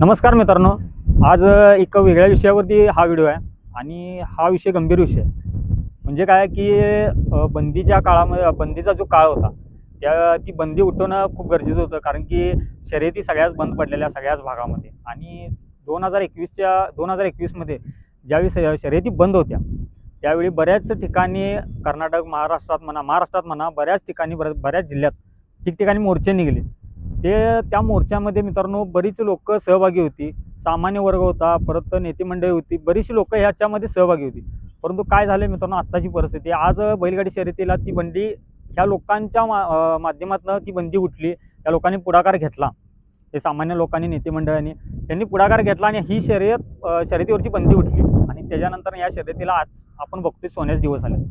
नमस्कार मित्रांनो. आज एक वेगळ्या विषयावरती हा व्हिडिओ आहे आणि हा विषय गंभीर विषय आहे. म्हणजे काय की बंदीच्या काळामध्ये बंदीचा जो काळ होता त्या ती बंदी उठवणं खूप गरजेचं होतं. कारण की शर्यती सगळ्याच बंद पडलेल्या सगळ्याच भागामध्ये. आणि दोन हजार एकवीसच्या दोन हजार एकवीसमध्ये ज्यावेळी शर्यती बंद होत्या त्यावेळी बऱ्याच ठिकाणी कर्नाटक महाराष्ट्रात म्हणा महाराष्ट्रात म्हणा बऱ्याच ठिकाणी बऱ्याच बऱ्याच जिल्ह्यात ठिकठिकाणी मोर्चे निघाले. ते त्या मोर्चामध्ये मित्रांनो बरीच लोक सहभागी होती. सामान्य वर्ग होता परत नेते मंडळी होती. बरीचशी लोकं ह्याच्यामध्ये सहभागी होती. परंतु काय झालं मित्रांनो आत्ताची परिस्थिती. आज बैलगाडी शर्यतीला ती बंदी ह्या लोकांच्या मा माध्यमातून माध्यमातनं ती बंदी उठली. त्या लोकांनी पुढाकार घेतला. हे सामान्य लोकांनी नेते मंडळांनी. त्यांनी पुढाकार घेतला आणि ही शर्यत शर्यतीवरची बंदी उठली. आणि त्याच्यानंतर या शर्यतीला आज आपण बघतोय सोन्याचे दिवस आले.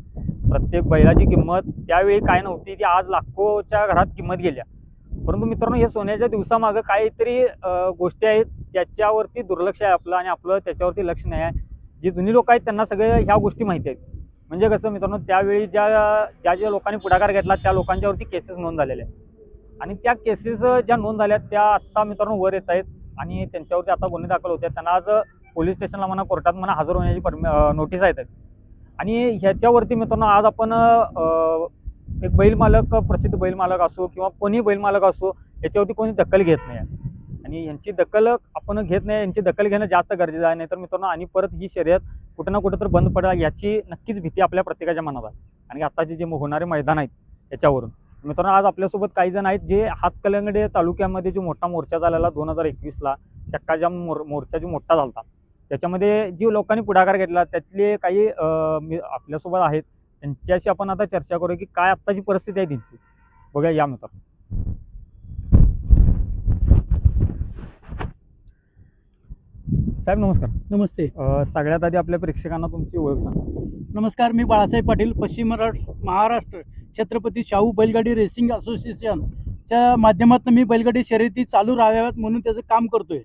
प्रत्येक बैलाची किंमत त्यावेळी काय नव्हती ती आज लाखोच्या घरात किंमत गेल्या. परंतु मित्रांनो हे सोन्याच्या दिवसामागं काहीतरी गोष्टी आहेत त्याच्यावरती दुर्लक्ष आहे आपलं आणि आपलं त्याच्यावरती लक्ष नाही आहे. जी जुनी लोक आहेत त्यांना सगळे ह्या गोष्टी माहिती आहेत. म्हणजे कसं मित्रांनो त्यावेळी ज्या ज्या ज्या लोकांनी पुढाकार घेतला त्या लोकांच्यावरती केसेस नोंद झालेल्या आहेत. आणि त्या केसेस ज्या नोंद झाल्या त्या आत्ता मित्रांनो वर येत आहेत आणि त्यांच्यावरती आता गुन्हे दाखल होते त्यांना आज पोलीस स्टेशनला म्हणा कोर्टात म्हणा हजर होण्याची परमि नोटीस आहेत. आणि ह्याच्यावरती मित्रांनो आज आपण एक बैल मालक प्रसिद्ध बैल मालक असो किंवा कोणी बैल मालक असो याच्यावरती कोणी दखल घेत नाही. आणि यांची दखल आपण घेत नाही यांची दखल घेणं जास्त गरजेचं आहे. नाहीतर मित्रांनो आणि परत ही शर्यत कुठं ना कुठं तर बंद पडा याची नक्कीच भीती आपल्या प्रत्येकाच्या मनात आहे. आणि आत्ताचे जे होणारे मैदान आहेत याच्यावरून. मित्रांनो आज आपल्यासोबत काही जण आहेत जे हातकलंगडे तालुक्यामध्ये जो मोठा मोर्चा झालेला दोन हजार एकवीसला चक्काजाम मोर मोर्चा जो मोठा झाला त्याच्यामध्ये जी लोकांनी पुढाकार घेतला त्यातले काही मी आपल्यासोबत आहेत. त्यांच्याशी आपण आता चर्चा करूया की काय आत्ताची परिस्थिती आहे त्यांची. बघूया या मित्र साहेब नमस्कार. नमस्ते. सगळ्यात आधी आपल्या प्रेक्षकांना तुमची ओळख सांगा. नमस्कार मी बाळासाहेब पाटील पश्चिम महाराष्ट्र महाराष्ट्र छत्रपती शाहू बैलगाडी रेसिंग असोसिएशनच्या माध्यमातून मी बैलगाडी शर्यती चालू राहाव्यात म्हणून त्याचं काम करतोय.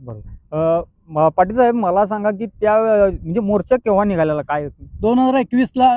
बरोबर पाटील साहेब मला सांगा की त्या म्हणजे मोर्चा केव्हा निघालेला? काय दोन हजार एकवीसला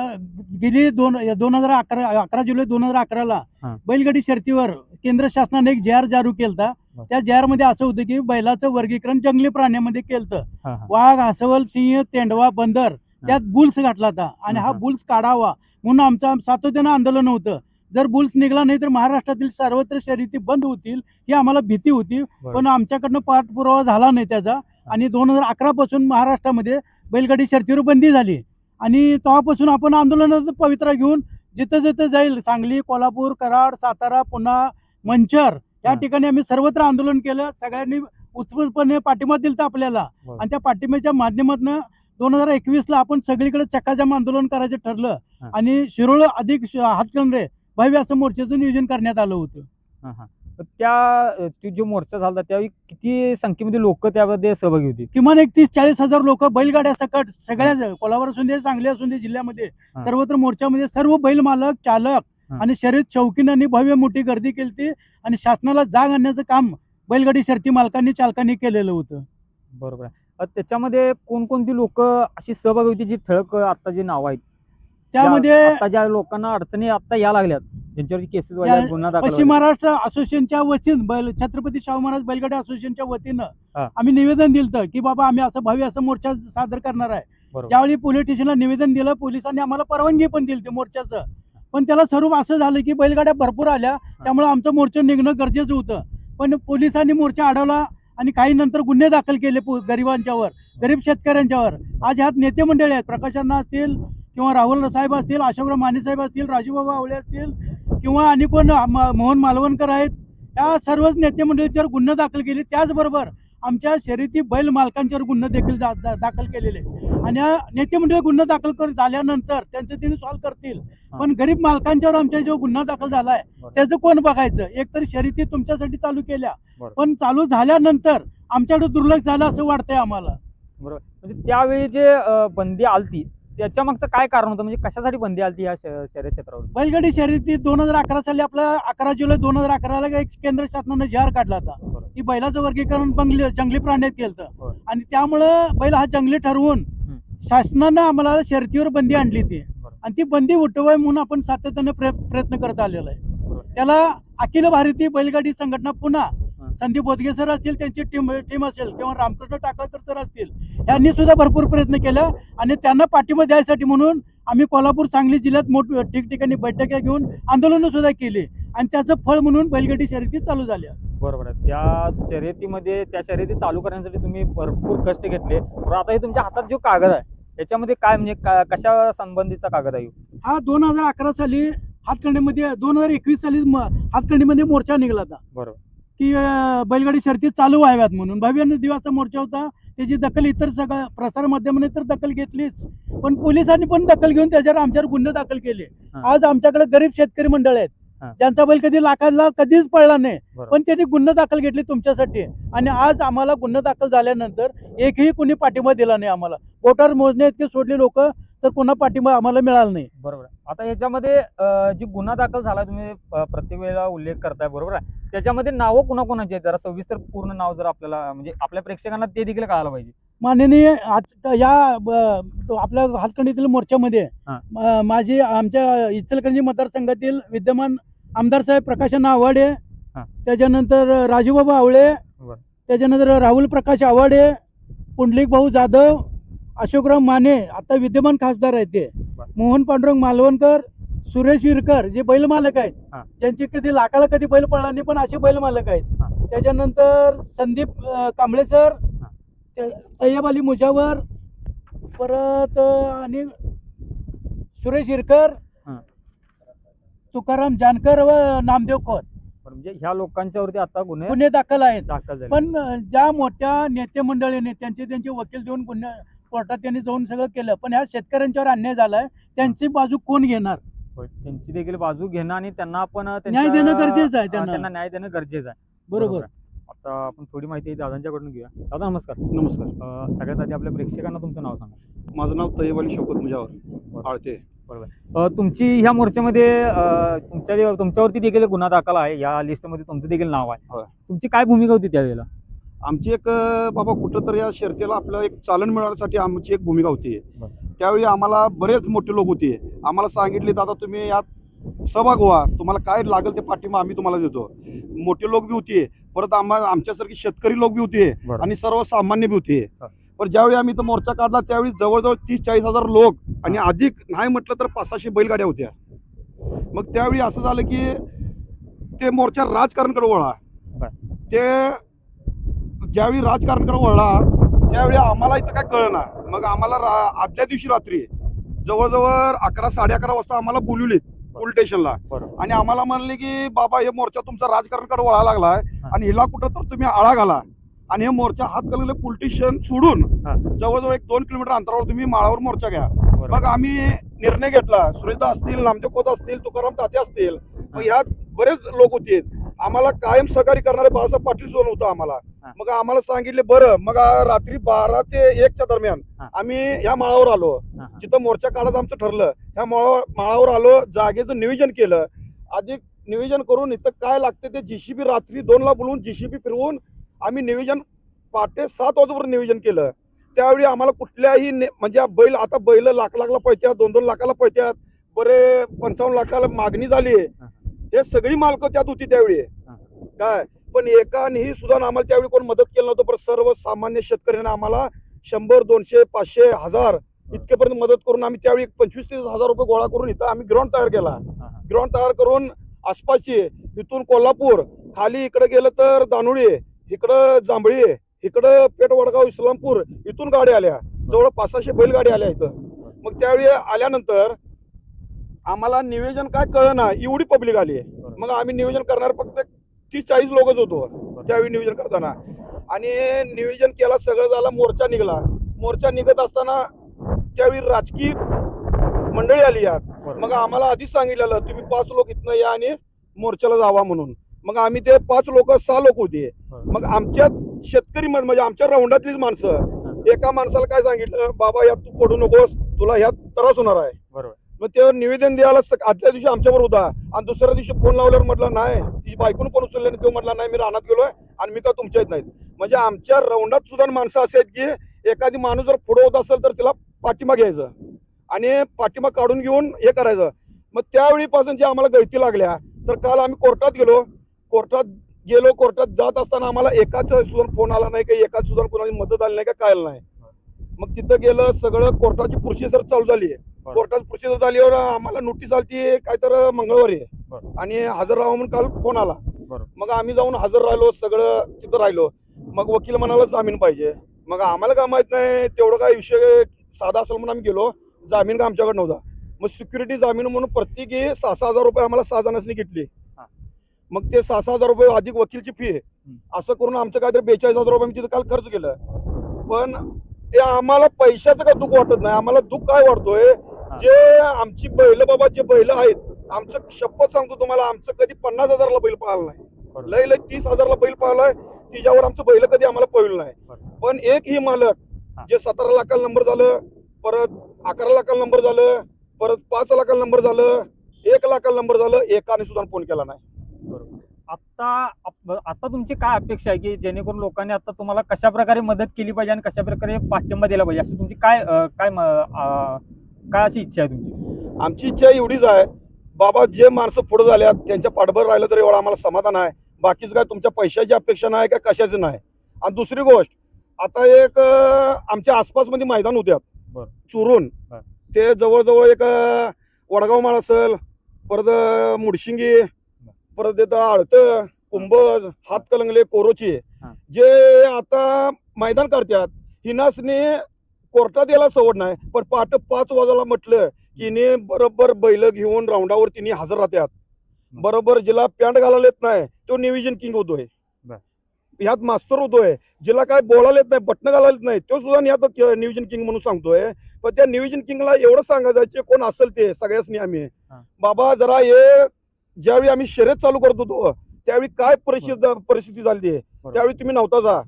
गेली दोन दोन हजार अकरा अकरा जुलै दोन हजार अकराला. बैलगाडी शर्तीवर केंद्र शासनाने एक जे आर जारी केलता. त्या जे आरमध्ये असं होतं की बैलाचं वर्गीकरण जंगली प्राण्यामध्ये केलं वाघ हसवल सिंह तेंडवा बंदर त्यात बुल्स घातला होता. आणि हं. बुल्स काढावा म्हणून आमचं सातत्यानं आंदोलन होतं. जर बुल्स निघाला नाही तर महाराष्ट्रातील सर्वत्र शर्यती बंद होतील ही आम्हाला भीती होती. पण आमच्याकडनं पाठपुरावा झाला नाही त्याचा आणि दोन हजार अकरा पासून महाराष्ट्रामध्ये बैलगाडी शर्तीवर बंदी झाली आणि तेव्हापासून आपण आंदोलनाचा पवित्रा घेऊन जिथं जिथं जाईल सांगली कोल्हापूर कराड सातारा पुन्हा मंचर या. ठिकाणी आम्ही सर्वत्र आंदोलन केलं सगळ्यांनी उत्स्फूर्तपणे पाठिंबा दिलता आपल्याला. आणि त्या पाठिंब्याच्या माध्यमातून दोन हजार एकवीस ला आपण सगळीकडे चक्काजाम आंदोलन करायचं ठरलं. आणि शिरोळ अधिक हातकणरे भव्य असं मोर्चाचं नियोजन करण्यात आलं होतं. हां हां. तर त्या तो जो मोर्चा झाला त्यावेळी किती संख्येमध्ये लोक त्यामध्ये सहभागी होती? किमान एक तीस चाळीस हजार लोक बैलगाड्या सकट सगळ्या कोल्हापूर असून दे सांगली असून दे जिल्ह्यामध्ये हां. सर्वत्र मोर्चामध्ये सर्व बैल मालक चालक हां. आणि शर्यत चौकीनांनी भव्य मोठी गर्दी केली आणि शासनाला जाग आणण्याचं काम बैलगाडी शर्ती मालकांनी चालकांनी केलेलं होतं. बरोबर आहे. अं, त्याच्यामध्ये कोणकोणती लोक अशी सहभागी होती जी ठळक आता जी नावं आहेत? त्यामध्ये आता ज्या लोकांना अडचणी आता या लागल्यात ज्यांच्यावरती केसेस वगैरे गुन्हा दाखल पश्चिम. महाराष्ट्र असोसिएशनच्या वतीन बैल छत्रपती शाहू महाराज बैलगाडी असोसिएशनच्या वतीनं हा. आम्ही निवेदन दिलं की बाबा आम्ही असं भव्य असं मोर्चा सादर करणार आहे. बरोबर. ज्यावेळी पोलीस स्टेशनला निवेदन दिलं पोलिसांनी आम्हाला परवानगी पण दिली ते मोर्चाचं. पण त्याला स्वरूप असं झालं की बैलगाड्या भरपूर आल्या त्यामुळे आमचं मोर्चा निघणं गरजेचं होतं. पण पोलिसांनी मोर्चा अडवला आणि काही नंतर गुन्हे दाखल केले पो- गरिबांच्यावर गरीब शेतकऱ्यांच्यावर. आज ह्यात नेते मंडळी आहेत प्रकाश अण्णा असतील किंवा राहुल साहेब असतील अशोकराव माने साहेब असतील राजूबाबा आवळे असतील किंवा आणि कोण मोहन मालवणकर आहेत या सर्वच नेते मंडळींच्यावर गुन्हे दाखल केले. त्याचबरोबर आमच्या शर्यती बैल मालकांच्यावर गुन्हे देखील जा- जा- दाखल केलेले. आणि या नेते मंडळी गुन्हे दाखल कर झाल्यानंतर त्यांचं त्यांनी सॉल्व्ह करतील. पण गरीब मालकांच्यावर आमच्या जो गुन्हा दाखल झालाय बरोबर. त्याचं कोण बघायचं? एकतर शर्यती तुमच्यासाठी चालू केल्या. पण चालू झाल्यानंतर आमच्याकडे दुर्लक्ष झालं असं वाटतंय आम्हाला. बरोबर. म्हणजे त्यावेळी जे बंदी आलती त्याच्या मागचं काय कारण होतं म्हणजे कशासाठी बंदी आलती या श- शर्यत क्षेत्रावर बैलगाडी शर्यती दोन हजार अकरा साली आपला अकरा जुलै दोन हजार अकराला एक केंद्र शासनानं जाहीर काढला होता. की बैलाचं वर्गीकरण बंगली जंगली प्राण्यात केलं. आणि त्यामुळं बैल हा जंगली ठरवून शासनानं आम्हाला शर्यतीवर बंदी आणली ती. आणि ती बंदी उठवाय म्हणून आपण सातत्याने प्रय- प्रयत्न करत आलेलो आहे. त्याला अखिल भारतीय बैलगाडी संघटना पुन्हा संदीप बोदगे सर असतील त्यांची टीम टीम असेल किंवा रामकृष्ण टाकळकर सर असतील यांनी सुद्धा भरपूर प्रयत्न केला आणि त्यांना पाठिंबा द्यायसाठी म्हणून आम्ही कोल्हापूर सांगली जिल्ह्यात मोठ ठिकठिकाणी बैठका घेऊन आंदोलनं सुद्धा केली आणि त्याचं फळ म्हणून बैलगाडी शर्यती चालू झाल्या. बरोबर आहे. त्या शर्यतीमध्ये त्या शर्यती चालू करण्यासाठी तुम्ही भरपूर कष्ट घेतले. आता हे तुमच्या हातात जो कागद आहे याच्यामध्ये काय म्हणजे का- कशा संबंधीचा कागद आहे? हा दोन हजार अकरा साली हातकंडीमध्ये दोन हजार एकवीस साली हातकंडीमध्ये मोर्चा निघाला होता. बरोबर. की बैलगाडी शर्ती चालू व्हाव्यात म्हणून भव्य दिवाचा मोर्चा होता त्याची दखल इतर सगळं प्रसार माध्यमाने तर दखल घेतलीच पण पोलिसांनी पण दखल घेऊन त्याच्यावर आमच्यावर गुन्हे दाखल केले. आज आमच्याकडे गरीब शेतकरी मंडळ आहेत. ज्यांचा बैल कधी लाखाला कधीच पडला नाही. पण त्यांनी गुन्हे दाखल घेतले तुमच्यासाठी. आणि आज आम्हाला गुन्हे दाखल झाल्यानंतर एकही कुणी पाठिंबा दिला नाही आम्हाला. वोटर मोजणे इतके सोडले लोक तर पुन्हा पाठिंबा आम्हाला मिळाला नाही. बरोबर. आता ह्याच्यामध्ये अं, जी गुन्हा दाखल झाला तुम्ही प्रत्येक वेळेला उल्लेख करताय बरोबर आहे? त्याच्यामध्ये नावं कुणाकुणाची आहेत? जरा सविस्तर पूर्ण नाव जर आपल्याला म्हणजे आपल्या प्रेक्षकांना ते देखील कळायला पाहिजे. माननीय आज या आपल्या हातकणीतील मोर्चामध्ये माझी आमच्या इचलकरंजी मतदारसंघातील विद्यमान आमदार साहेब प्रकाशन आव्हाडे हा. त्याच्यानंतर राजूबाबा आवळे. त्याच्यानंतर राहुल प्रकाश आव्हाडे पुंडलिक भाऊ जाधव अशोकराव माने आता विद्यमान खासदार आहेत ते. मोहन पांडुरंग मालवणकर सुरेश विरकर जे बैल मालक आहेत. ज्यांची कधी लाखाला कधी बैल पडला नाही पण असे बैल मालक आहेत. त्याच्यानंतर संदीप कांबळे सर. त्या- तय्यब अली मुजावर परत आणि सुरेश हिरकर. तुकाराम जानकर व नामदेव खोत म्हणजे ह्या लोकांच्यावरती आता गुन्हे गुन्हे दाखल आहेत. दाखल झाले. पण ज्या मोठ्या नेते मंडळीने त्यांचे त्यांचे वकील देऊन गुन्हे कोर्टात त्यांनी जाऊन सगळं केलं पण ह्या शेतकऱ्यांच्यावर अन्याय झालाय त्यांची बाजू कोण घेणार? होय. त्यांची देखील बाजू घेणं आणि त्यांना आपण न्याय देणं गरजेचं आहे हा, त्यांना. त्यांना न्याय देणं गरजेचं आहे. बरोबर. आहे. आता आपण थोडी माहिती दादांच्याकडून घेऊया. दादा नमस्कार. नमस्कार. अं, सगळ्यात आधी आपल्या प्रेक्षकांना तुमचं नाव सांगा. माझं नाव तय्यब अली शौकत मुजावर आळते. अ, तुमची ह्या मोर्चामध्ये तुमच्या तुमच्यावरती देखील गुन्हा दाखल आहे. या लिस्टमध्ये तुमचं देखील नाव आहे. तुमची काय भूमिका होती त्यावेळेला? आमची एक बाबा कुठं तर या शर्तीला आपलं एक चालन मिळवण्यासाठी आमची एक भूमिका होती. त्यावेळी आम्हाला बरेच मोठे लोक होते. आम्हाला सांगितले दादा तुम्ही यात सहभाग व्हा. तुम्हाला काय लागेल ते पाठिंबा आम्ही तुम्हाला देतो. मोठे लोक बी होते. परत आम्हाला आमच्यासारखी शेतकरी लोक बी होते. आणि सर्वसामान्य बी होते. पण ज्यावेळी आम्ही तो मोर्चा काढला त्यावेळी जवळजवळ तीस चाळीस हजार लोक आणि अधिक नाही म्हटलं तर पाच सहाशे बैलगाड्या होत्या. मग त्यावेळी असं झालं की ते मोर्चा राजकारणाकडे वळला. बर. ते ज्यावेळी राजकारणाकडे वळला त्यावेळी आम्हाला इथं काय कळना. मग आम्हाला रा- आदल्या दिवशी रात्री जवळजवळ अकरा साडे अकरा वाजता आम्हाला बोलवलीत पोलीस स्टेशनला. आणि आम्हाला म्हणले की बाबा हे मोर्चा तुमचा राजकारणाकडे वळा लागलाय. आणि हिला कुठं तर तुम्ही आळा घाला. आणि हे मोर्चा हात घाललेले पोलिटिशियन सोडून. जवळजवळ एक दोन किलोमीटर अंतरावर तुम्ही माळावर मोर्चा घ्या. मग आम्ही निर्णय घेतला सुरेशदा असतील नामदेव खोत असतील तुकाराम ताते असतील मग ह्यात बरेच लोक होते आम्हाला कायम सहकार्य करणारे बाळासाहेब पाटील सोन होतं आम्हाला. मग आम्हाला सांगितले बरं मग रात्री बारा ते एकच्या दरम्यान. आम्ही ह्या माळावर आलो. जिथं मोर्चा काढायचं आमचं ठरलं ह्या माळावर माळावर आलो जागेचं नियोजन केलं अधिक नियोजन करून इथं काय लागते ते जीसीबी रात्री दोनला बोलवून जीसीबी फिरवून आम्ही नियोजन पहाटे सात वाजेपर्यंत नियोजन केलं. त्यावेळी आम्हाला कुठल्याही म्हणजे बैल आता बैल लाख लाखला पळत्यात दोन दोन लाखाला पळत्यात बरे पंचावन्न लाखाला मागणी झाली हा. हे. सगळी मालकं त्यात होती त्यावेळी. काय? पण एकानेही सुद्धा आम्हाला त्यावेळी कोण मदत केलं नव्हतं पण सर्व सामान्य शेतकऱ्यांना आम्हाला शंभर दोनशे पाचशे हजार इतकेपर्यंत मदत करून आम्ही त्यावेळी पंचवीस तीस हजार रुपये गोळा करून इथं आम्ही ग्राउंड तयार केला. ग्राउंड तयार करून आसपासची इथून कोल्हापूर खाली इकडे गेलं तर दानुळी इकडं जांभळी इकडं पेठ वडगाव इस्लामपूर इथून गाड्या आल्या. जवळ पाच सहाशे बैलगाड्या आल्या इथं. मग त्यावेळी आल्यानंतर आम्हाला नियोजन काय कळलं ना एवढी पब्लिक आली बरोबर. मग आम्ही नियोजन करणार फक्त तीस चाळीस लोकच होतो त्यावेळी नियोजन करताना. आणि नियोजन केला सगळं झालं मोर्चा निघाला. मोर्चा निघत असताना त्यावेळी राजकीय मंडळी आली यात. मग आम्हाला आधीच सांगितलेलं तुम्ही पाच लोक इथनं या आणि मोर्चाला जावा म्हणून. मग आम्ही ते पाच लोक सहा लोक होते. मग आमच्या शेतकरी म्हणजे आमच्या राऊंडातलीच माणसं. एका माणसाला काय सांगितलं बाबा यात तू पडू नकोस तुला ह्यात त्रास होणार आहे. बरोबर. मग ते निवेदन द्यायला आदल्या दिवशी आमच्यावर होता. आणि दुसऱ्या दिवशी फोन लावल्यावर म्हटलं नाही ती बायकून पण उचलले तो म्हटला नाही मी रानात गेलोय आणि मी का तुमच्या येत नाहीत. म्हणजे आमच्या राऊंडात सुद्धा माणसं असे आहेत की एखादी माणूस जर पुढे होत असेल तर तिला पाठिंबा घ्यायचं. आणि पाठिंबा काढून घेऊन हे करायचं. मग त्यावेळीपासून जे आम्हाला गळती लागल्या तर काल आम्ही कोर्टात गेलो. कोर्टात गेलो कोर्टात जात असताना आम्हाला एकाच सुद्धा फोन आला नाही का एकाच सुद्धा कोणाची मदत आली नाही का काय नाही मग तिथं गेलं सगळं कोर्टाची प्रोसिजर चालू झाली आहे बरं. कोर्टाची प्रोसिजर झाल्यावर आम्हाला नोटीस आली काय तर मंगळवारी आहे. आणि हजर राहा म्हणून काल फोन आला. मग आम्ही जाऊन हजर राहिलो सगळं तिथं राहिलो मग वकील म्हणाला जामीन पाहिजे मग आम्हाला काय माहीत नाही तेवढं काय विषय साधा असेल म्हणून आम्ही गेलो जामीन का आमच्याकडे नव्हता मग सिक्युरिटी जामीन म्हणून प्रत्येकी सहा सहा हजार रुपये आम्हाला सहा जणांनी घेतली. मग ते सहा सहा हजार रुपये अधिक वकीलची फी आहे. असं करून आमचं काहीतरी बेचाळीस हजार रुपये तिथं काल खर्च केलं. पण ते आम्हाला पैशाचं काय दुःख वाटत नाही. आम्हाला दुःख काय वाटतोय? जे आमची बैल बाबा जे बैल आहेत आमचं शपथ सांगतो तुम्हाला आमचं कधी पन्नास हजारला बैल पाळला नाही. लय लय तीस हजारला बैल पाळलाय. तिच्यावर आमचं बैल कधी आम्हाला पळलं नाही. पण एक ही मालक. जे सतरा लाखाला नंबर झालं परत अकरा लाखाला नंबर झालं परत पाच लाखाला नंबर झालं एक लाखाला नंबर झालं एकाने सुद्धा फोन केला नाही. आता आता तुमची काय अपेक्षा आहे की जेणेकरून लोकांनी आता तुम्हाला कशा प्रकारे मदत केली पाहिजे आणि कशा प्रकारे पाठिंबा दिला पाहिजे? असं तुमची काय काय काय अशी इच्छा आहे तुमची? आमची इच्छा एवढीच आहे बाबा जे माणसं पुढे झाल्यात त्यांच्या पाठबळ राहिलं तर एवढं आम्हाला समाधान आहे. बाकीचं काय तुमच्या पैशाची अपेक्षा नाही का कशाची नाही? आणि दुसरी गोष्ट आता एक आमच्या आसपासमध्ये मैदान होत्यात. चुरून. ते जवळजवळ एक वडगाव माळ असेल परत मुडशिंगी परत तिथं आळतं कुंभज हातकलंगले कोरोची. हा. जे आता मैदान काढतात हिनासने कोर्टात यायला सवड नाही पण पहाटे पाच वाजायला म्हटलं की हिने बरोबर बैल घेऊन राऊंडावर तिने हजर राहतात बरोबर जिला पॅन्ट घालायला येत नाही तो निविजन किंग होतोय. ह्यात मास्तर होतोय. जिला काय बोलायला येत नाही बटणं घालायला येत नाही तो सुद्धा ह्यात निविजन किंग म्हणून सांगतोय. पण त्या निविजन किंगला एवढं सांगायचं कोण असेल ते सगळ्यासनी आम्ही. बाबा जरा हे ज्यावेळी आम्ही शर्यत चालू करत होतो त्यावेळी काय परिस्थिती परिस्थिती झाली त्यावेळी तुम्ही नव्हता जा.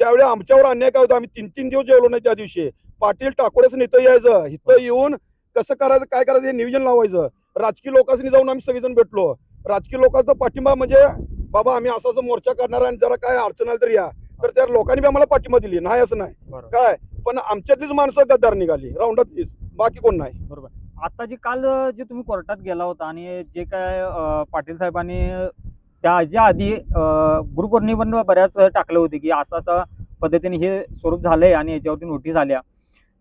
त्यावेळी आमच्यावर अन्याय काय होता? आम्ही तीन तीन दिवस जेवलो नाही त्या दिवशी. पाटील टाकोड्याचं इथं यायचं. इथं येऊन कसं करायचं काय करायचं हे नियोजन लावायचं. राजकीय लोकांनी जाऊन आम्ही सगळेजण भेटलो. राजकीय लोकांचा पाठिंबा म्हणजे बाबा आम्ही असं असं मोर्चा करणार आणि जरा काय अडचण आली तर या. तर त्या लोकांनी बी आम्हाला पाठिंबा दिली. नाही असं नाही. काय? पण आमच्यातलीच माणसं गद्दार निघाली. राऊंडातलीच. बाकी कोण नाही. बरोबर. आता जी काल जे तुम्ही कोर्टात गेला होता आणि जे काय पाटील साहेबांनी त्याच्या आधी गुरुपौर्णिमे पण बऱ्याच टाकलं होते की असं असं पद्धतीने हे स्वरूप झालंय आणि याच्यावरती नोटीस आल्या.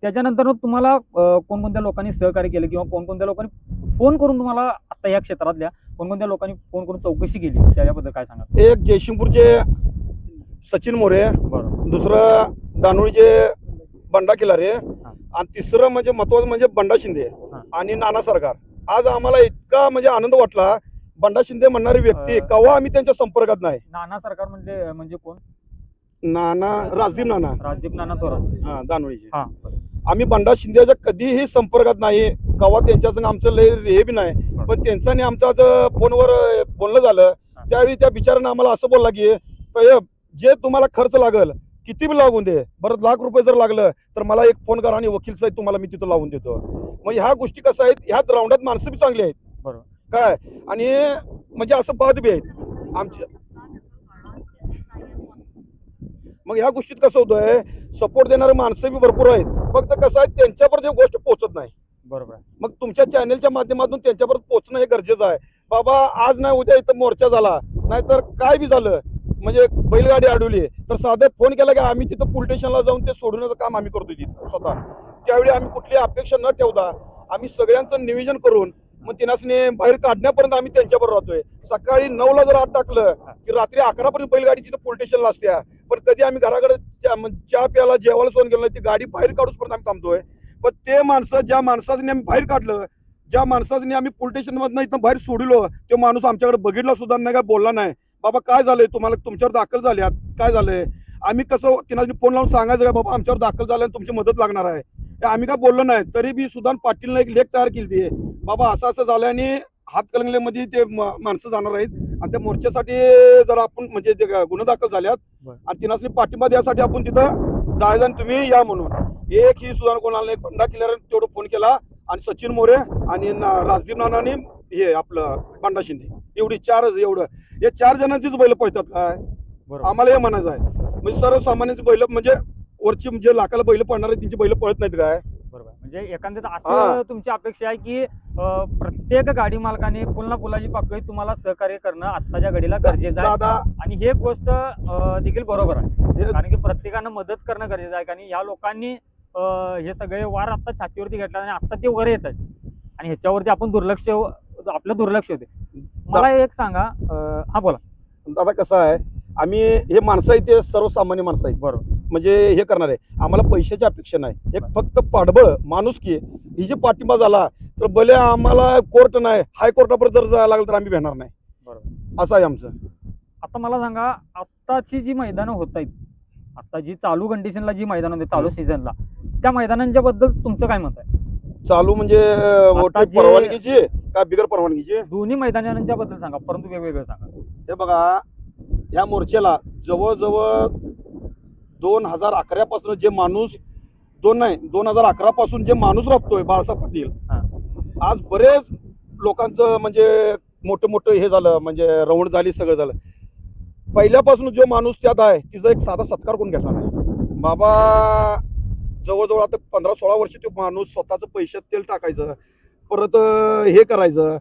त्याच्यानंतर तुम्हाला कोणकोणत्या लोकांनी सहकार्य केलं किंवा कोणकोणत्या लोकांनी फोन करून तुम्हाला आता या क्षेत्रातल्या कोणकोणत्या लोकांनी फोन करून चौकशी केली? त्याच्याबद्दल काय सांगा एक जयसिंगपूरचे सचिन मोरे बरोबर दुसरं दानोळीचे बंडा किल्लारे आणि तिसरं म्हणजे महत्वाचं म्हणजे बंडा शिंदे. आणि नाना सरकार. आज आम्हाला इतका म्हणजे आनंद वाटला. बंडा शिंदे म्हणणारी व्यक्ती. कवा आम्ही त्यांच्या संपर्कात नाही. नाना सरकार म्हणजे म्हणजे कोण? नाना राजदीप नाना. राजदीप नाना थोरात. हा दानोळीचे आम्ही बंडा शिंदेच्या कधीही संपर्कात नाही. कवा त्यांच्या संग आमचं लय हे बी नाही. पण त्यांचं आणि आमचं आज फोनवर बोलणं झालं. त्यावेळी त्या बिचारानं आम्हाला असं बोलला की जे तुम्हाला खर्च लागल किती बी लागून दे. बरं लाख रुपये जर लागलं तर मला एक फोन करा आणि वकील साहेब तुम्हाला मी तिथं लावून देतो. मग ह्या गोष्टी कसं आहेत? ह्या राऊंडात माणसं बी चांगली आहेत. बरोबर. काय? आणि म्हणजे असं बाद बी आहेत. आमच्या मग ह्या गोष्टीत कसं होतंय? सपोर्ट देणारे माणसं बी भरपूर आहेत. फक्त कसं आहे त्यांच्यापर्यंत गोष्ट पोहोचत नाही. बरोबर. मग तुमच्या चॅनेलच्या माध्यमातून त्यांच्यापर्यंत पोहोचणं हे गरजेचं आहे. बाबा आज नाही उद्या इथं मोर्चा झाला. नाहीतर काय बी झालं. म्हणजे बैलगाडी अडवली तर साधं फोन केला की आम्ही तिथं पोलीस स्टेशनला जाऊन ते सोडवण्याचं काम आम्ही करतो तिथं स्वतः. त्यावेळी आम्ही कुठली अपेक्षा न ठेवता आम्ही सगळ्यांचं नियोजन करून मग तिनासने बाहेर काढण्यापर्यंत आम्ही त्यांच्याबरोबर राहतोय. सकाळी नऊला जर आत टाकलं की रात्री अकरापर्यंत बैलगाडी तिथं पोलीस स्टेशनला असत्या. पण कधी आम्ही घराकडे चहा प्यायला जेवायला सोन गेलो ती गाडी बाहेर काढूसपर्यंत आम्ही थांबतोय. पण ते माणसं ज्या माणसाने आम्ही बाहेर काढलं ज्या माणसाने आम्ही पोलीस स्टेशन इथं बाहेर सोडलो तो माणूस आमच्याकडे बघितला सुद्धा नाही काय बोलला नाही. बाबा काय झालंय? तुम्हाला तुमच्यावर दाखल झाल्यात काय झालंय? आम्ही कसं त्यांना फोन लावून सांगायचं का बाबा आमच्यावर दाखल झालं आणि तुमची मदत लागणार आहे. आम्ही काय बोललो नाही. तरी बी सुदान पाटीलनं एक लेख तयार केली ती. बाबा असं असं झालं आणि हातकलंगल्यामध्ये ते माणसं जाणार आहेत. आणि त्या मोर्चासाठी जरा आपण म्हणजे ते गुन्हे दाखल झाल्यात. आणि तिनासनी पाठिंबा द्यासाठी आपण तिथं जायचं आणि तुम्ही या म्हणून. एक ही सुधार कोणाला नाही बंडा केल्यावर तेवढं फोन केला. आणि सचिन मोरे आणि राजदीप नानानी हे आपलं बंडा शिंदे. एवढी चारच एवढं. हे चार जणांचीच बैल पळतात काय? बरोबर. आम्हाला हे म्हणायचं आहे. म्हणजे सर्वसामान्यांची बैल म्हणजे वरची जे लाखाला बैल पडणार त्यांची बैल पळत नाहीत काय? बरोबर. म्हणजे एकंदरीत हा. असं तुमची अपेक्षा आहे की प्रत्येक गाडी मालकाने पुन्हा पुलाची पाकळी तुम्हाला सहकार्य करणं आत्ताच्या घडीला गरजेचं आहे. आणि हे गोष्ट देखील बरोबर आहे. कारण की प्रत्येकानं मदत करणं गरजेचं आहे. कारण ह्या लोकांनी हे सगळे वार आता छातीवरती घेतला आणि आता ते वर येत आहेत. आणि ह्याच्यावरती आपण दुर्लक्ष आपलं दुर्लक्ष होते मला एक सांगा अं, हा बोला. दादा कसं आहे? आम्ही हे माणसं आहेत ते सर्वसामान्य माणसं आहेत. बरोबर. म्हणजे हे करणार आहे आम्हाला पैशाची अपेक्षा नाही. एक. फक्त पाठबळ माणूस की ही जी पाठिंबा झाला तर भले आम्हाला कोर्ट नाही हायकोर्टापर्यंत जर जायला लागलं तर आम्ही भेटणार नाही. बरोबर. असं आहे आमचं. आता मला सांगा आत्ताची जी मैदानं होत आहेत आता जी चालू कंडिशनला जी मैदान होते चालू सीझनला त्या मैदानांच्या बद्दल तुमचं काय मत आहे? चालू म्हणजे जे- परवानगीची का बिगर परवानगीची दोन्ही मैदानांच्या बद्दल सांगा परंतु वेगवेगळं सांगा. हे बघा ह्या मोर्चाला जवळजवळ दोन हजार अकरापासून जे माणूस दोन नाही दोन हजार अकरा पासून जे माणूस राबतोय बाळासाहेब पाटील. आज बरेच लोकांचं म्हणजे मोठं मोठं हे झालं म्हणजे रवण झाली सगळं झालं. पहिल्यापासून जो माणूस त्यात आहे तिचा एक साधा सत्कार कोण घेतला नाही? बाबा जवळजवळ आता पंधरा सोळा वर्ष तो माणूस स्वतःचं पैशात तेल टाकायचं परत हे करायचं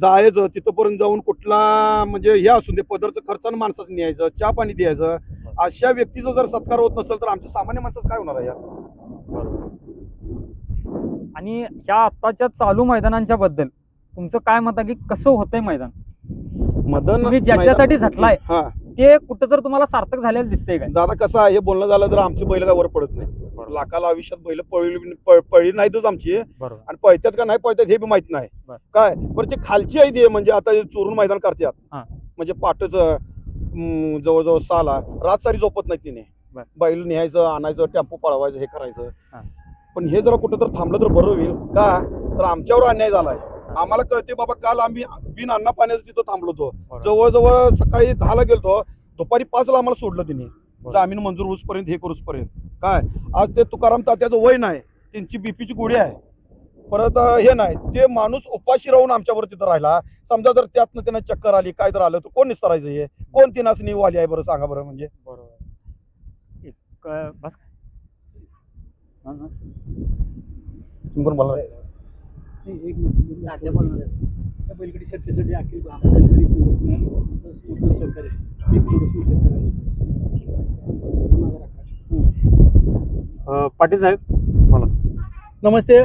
जायचं तिथंपर्यंत जाऊन कुठला म्हणजे हे असून दे पदरचं खर्चानं माणसाचं न्यायचं चहा पाणी द्यायचं अशा व्यक्तीचा जर सत्कार होत नसेल तर आमच्या सामान्य माणसाचं काय होणार आहे यार? आणि ह्या आत्ताच्या चालू मैदानांच्या बद्दल तुमचं काय मत आहे की कसं होतंय मैदान? मदन ज्याच्यासाठी झटलाय. हा. ते कुठं तर तुम्हाला सार्थक झालेलं दिसतंय काय? दादा कसं आहे हे बोलणं झालं तर आमची बैल काय वर पडत नाही. लाखाला आयुष्यात बैल पळली पळली नाहीतच आमची. आणि पळत्यात का नाही पळत्यात हे बी माहीत नाही. काय? बरं ते खालची आहे ते म्हणजे आता चोरून मैदान करतात. म्हणजे पाटच जवळजवळ साला रात सारी झोपत नाही तिने. बैल न्यायचं आणायचं टेम्पो पळवायचं हे करायचं. पण हे जरा कुठं तर थांबलं तर बरं होईल. का? तर आमच्यावर अन्याय झालाय. आम्हाला कळते बाबा काल आम्ही बिन अन्ना पाण्याचं तिथं थांबलो होतो. जवळजवळ सकाळी दहाला गेलतो दुपारी पाचला आम्हाला सोडलं तिने. जामीन मंजूर होऊसपर्यंत हे करूसपर्यंत. काय? आज ते तुकाराम तात्याचं वय नाही. त्यांची बीपीची गोळी आहे. परत हे नाही. ते माणूस उपाशी राहून आमच्यावर तिथं राहिला. समजा जर त्यातनं त्यांना चक्कर आली काय जर आलं तर कोण निस्तरायचं हे? कोण ती नाचणी वाली आहे बरं सांगा बरं म्हणजे. बरोबर. एक अं, बस. हा, हा. तुम्ही कोण बोलणार? बैलगाडी शर्तीसाठी अखिल बैलगाडी मोठं सहकार्य. एक पाटील साहेब बोला. नमस्ते.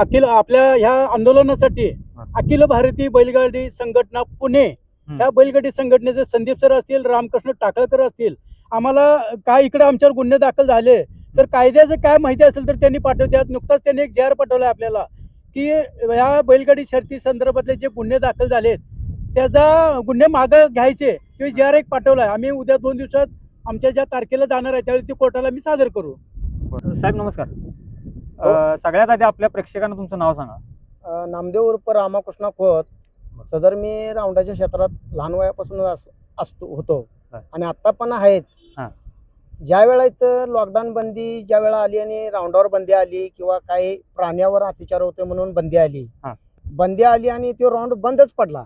अखिल आपल्या ह्या आंदोलनासाठी. अखिल भारतीय बैलगाडी संघटना पुणे. या बैलगाडी संघटनेचे संदीप सर असतील रामकृष्ण टाकळकर असतील आम्हाला काय इकडे आमच्यावर गुन्हे दाखल झाले तर कायद्याचं काय माहिती असेल तर त्यांनी पाठवतात. नुकताच त्यांनी एक जाहीर पाठवला आपल्याला. की या बैलगाडी शर्ती संदर्भातले जे गुन्हे दाखल झालेत त्याचा गुन्हे मागं घ्यायचे ते जी आर एक पाठवला आहे आम्ही उद्या दोन दिवसात आमच्या ज्या तारखेला जाणार आहे त्यावेळी ती कोर्टाला मी सादर करू. साहेब नमस्कार. अं, सगळ्यात आधी आपल्या प्रेक्षकांना तुमचं नाव सांगा. नामदेव उर्फ रामाकृष्ण खोत. सदर मी राऊंडाच्या क्षेत्रात लहान वयापासून अस- असतो होतो. हा. आणि आता पण आहेच. हा. ज्या वेळा इथं लॉकडाऊन बंदी ज्या वेळा आली आणि राऊंडावर बंदी आली किंवा काही प्राण्यावर अत्याचार होते म्हणून बंदी आली हा. बंदी आली आणि तो राऊंड बंदच पडला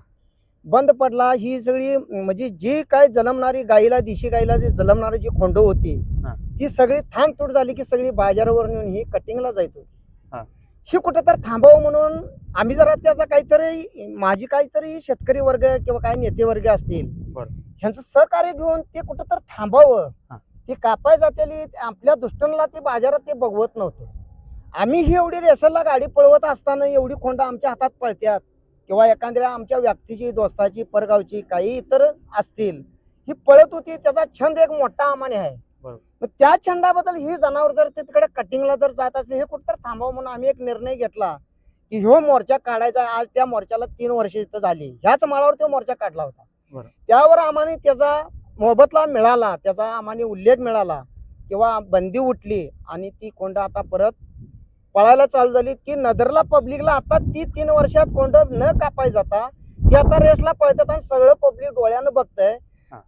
बंद पडला ही सगळी म्हणजे जी काय जलमणारी गाईला देशी गाईला जी जलमणारी जी खोंड होती हा. ती सगळी थांबतूट झाली की सगळी बाजारावर नेऊन ही कटिंगला जायत हा. होती ही कुठं तर थांबावं म्हणून आम्ही जरा त्याचा काहीतरी माझी काहीतरी शेतकरी वर्ग किंवा काही नेते वर्ग असतील बरं. ह्यांचं सहकार्य घेऊन ते कुठं तर थांबावं हा. ते कापाय जातेली आपल्या दुष्टांना ते बाजारात ते बघवत नव्हतं. आम्ही ही एवढी रेसरला गाडी पळवत असताना एवढी खोंड आमच्या हातात पळत्यात किंवा एखाद्या आमच्या व्यक्तीची दोस्ताची परगावची काही इतर असतील ही पळत होती त्याचा छंद एक मोठा आमाने आहे. मग त्या छंदाबद्दल ही जनावर जर तिकडे कटिंगला जर जात असेल हे कुठं थांबावं म्हणून आम्ही एक निर्णय घेतला की ह्यो मोर्चा काढायचा आज त्या मोर्चाला तीन वर्ष इथं झाली. ह्याच माळावर तो मोर्चा काढला होता. त्यावर आम्हाने त्याचा मोबदला मिळाला त्याचा आम्हाने उल्लेख मिळाला किंवा बंदी उठली आणि ती कोंड आता परत पळायला चालू झाली की नदरला पब्लिकला आता ती तीन वर्षात कोंड न कापाय जाता ती आता रेसला पळतात आणि सगळं पब्लिक डोळ्यानं बघतंय.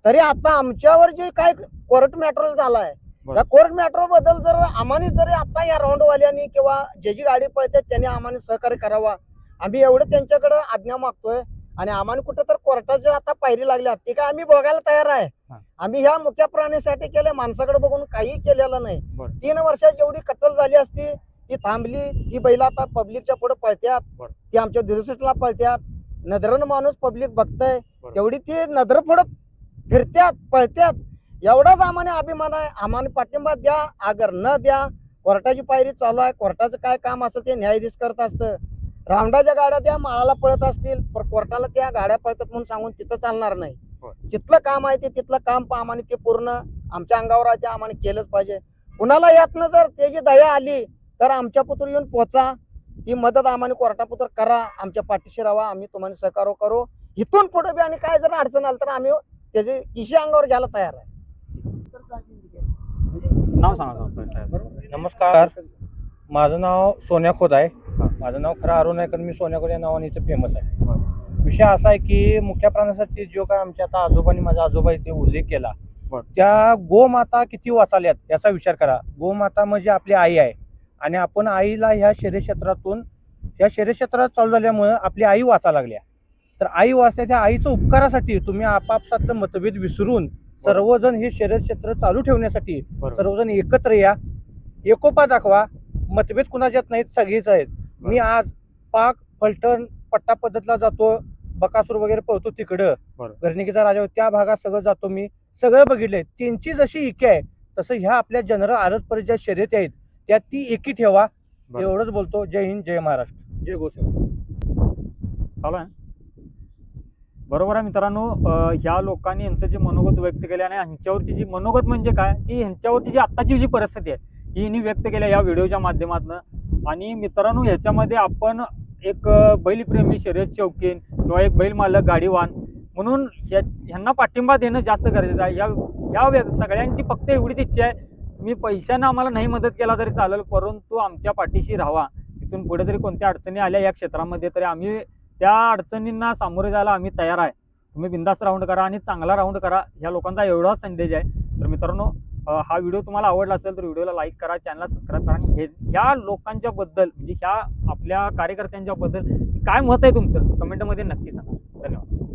तरी आता आमच्यावर जे काय कोर्ट मॅटर झालाय. या कोर्ट मॅटरबद्दल जर आम्हाने जरी आता या राऊंडवाल्यांनी किंवा जे जी गाडी पळते त्यांनी आम्हाला सहकार्य करावा आम्ही एवढं त्यांच्याकडे आज्ञा मागतोय आणि आम्हाला कुठं तर कोर्टाच्या आता पायरी लागल्या ते काय आम्ही बघायला तयार आहे. आम्ही ह्या मुख्या प्राण्यासाठी केले माणसाकडे बघून काही केलेलं नाही. तीन वर्षात जेवढी कत्तल झाली असती ती थांबली ती बैल आता पब्लिकच्या पुढे पळत्यात. ती आमच्या दुरसटला पळत्यात. नजरन माणूस पब्लिक बघतय. तेवढी ती नजर पुढे फिरत्यात पळत्यात. एवढाच आम्हाला अभिमान आहे. आम्हाला पाठिंबा द्या अगर न द्या. कोर्टाची पायरी चालू आहे. कोर्टाचं काय काम असतं ते न्यायाधीश करत असतं. राऊंडाच्या गाड्या त्या माळाला पळत असतील पण कोर्टाला त्या गाड्या पळतात म्हणून सांगून तिथं चालणार नाही. जिथलं काम आहे ते तिथलं काम आम्हाला ते पूर्ण. आमच्या अंगावर आहे ते आम्हाला केलंच पाहिजे. कुणाला यातनं जर त्याची दया आली तर आमच्या पुत्र येऊन पोचा. ती मदत आम्हाला कोर्टापुत्र करा. आमच्या पाठीशी राहा. आम्ही तुम्हाला सहकार्य करू. इथून पुढे बी आणि काय जर अडचण आली तर आम्ही त्याचे इशी अंगावर घ्यायला तयार आहे. नाव सांगा नमस्कार. माझं नाव सोन्या खोत आहे. हा. माझं नाव खरं अरुण आहे कारण मी सोन्या खोत या नावाने इथं फेमस आहे. विषय असा आहे की मुख्या प्राण्यासाठी जो काय आमच्या आता आजोबांनी माझा आजोबा इथे उल्लेख केला. त्या गोमाता किती वाचाल्यात याचा विचार करा गोमाता म्हणजे आपली आई आहे आणि आपण आईला ह्या शरीर क्षेत्रातून ह्या शरीर क्षेत्रात चालू झाल्यामुळं आपली आई वाचा लागल्या तर आई वाचल्या त्या आईच्या उपकारासाठी तुम्ही आपापसातलं मतभेद विसरून सर्वजण हे शरीर क्षेत्र चालू ठेवण्यासाठी. सर्वजण एकत्र या एकोपा दाखवा मतभेद कुणाच्यात नाहीत सगळीच आहेत मी आज पाक फलटण पट्टा पद्धतला जातो बकासूर वगैरे पळतो तिकडं. घरणिकीचा राजा त्या भागात सगळं जातो मी. सगळं बघितलंय. त्यांची जशी इके आहे तसं ह्या आपल्या जनरल आरत ज्या शर्यती आहेत. त्या ती एकी ठेवा. एवढंच बोलतो. जय हिंद जय महाराष्ट्र. जय चालू आहे. बरोबर आहे मित्रांनो ह्या लोकांनी यांचं जे मनोगत व्यक्त केले आणि ह्यांच्यावरची जी मनोगत म्हणजे काय? की ह्यांच्यावरची जी आत्ताची जी परिस्थिती आहे हिनी व्यक्त केल्या या व्हिडिओच्या माध्यमातून. आणि मित्रांनो ह्याच्यामध्ये आपण एक बैलप्रेमी शर्यत शौकीन किंवा एक बैल मालक गाडीवान म्हणून ह्या ह्यांना पाठिंबा देणं जास्त गरजेचं आहे. या या व्य- सगळ्यांची फक्त एवढीच इच्छा आहे. तुम्ही पैशानं आम्हाला नाही मदत केला तरी चालेल परंतु आमच्या पाठीशी राहावा इथून पुढे जरी कोणत्या अडचणी आल्या या क्षेत्रामध्ये तरी आम्ही त्या अडचणींना सामोरे जायला आम्ही तयार आहे. तुम्ही बिंदास राऊंड करा आणि चांगला राऊंड करा. ह्या लोकांचा एवढा संदेश आहे. तर मित्रांनो हा व्हिडिओ तुम्हाला आवडला असेल तर व्हिडिओला लाईक करा चॅनलला सबस्क्राईब करा आणि हे ह्या लोकांच्या बद्दल म्हणजे ह्या आपल्या कार्यकर्त्यांच्या बद्दल काय मत आहे तुमचं? कमेंटमध्ये नक्की सांगा. धन्यवाद.